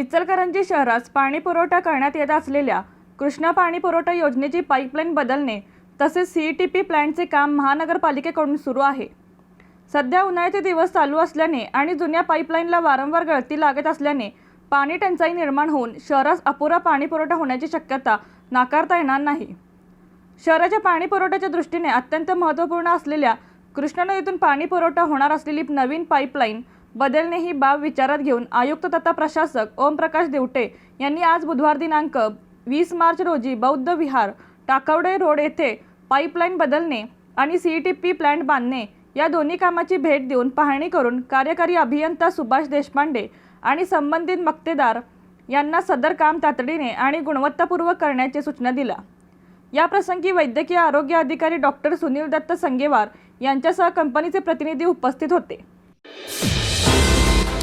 इचलकरंजी शहरास पाणी पुरवठा करण्यात येत असलेल्या कृष्णा पाणी पुरवठा योजनेची पाईपलाईन बदलणे तसेच सी टी पी प्लॅन्टचे काम महानगरपालिकेकडून सुरू आहे. सध्या उन्हाळ्याचे दिवस चालू असल्याने आणि जुन्या पाईपलाईनला वारंवार गळती लागत असल्याने पाणी टंचाई निर्माण होऊन शहरास अपुरा पाणी पुरवठा होण्याची शक्यता नाकारता येणार नाही. शहराच्या पाणी पुरवठ्याच्या दृष्टीने अत्यंत महत्त्वपूर्ण असलेल्या कृष्णा नदीतून पाणी पुरवठा होणार असलेली नवीन पाईपलाईन बदलणे ही बाब विचारात घेऊन आयुक्त तथा प्रशासक ओमप्रकाश देवटे यांनी आज बुधवार दिनांक वीस मार्च रोजी बौद्ध विहार टाकवडे रोड येथे पाईपलाईन बदलणे आणि सी टी पी प्लॅन्ट बांधणे या दोन्ही कामाची भेट देऊन पाहणी करून कार्यकारी अभियंता सुभाष देशपांडे आणि संबंधित मक्तेदार यांना सदर काम तातडीने आणि गुणवत्तापूर्वक करण्याची सूचना दिल्या. याप्रसंगी वैद्यकीय आरोग्य अधिकारी डॉक्टर सुनील दत्त संगेवार यांच्यासह कंपनीचे प्रतिनिधी उपस्थित होते.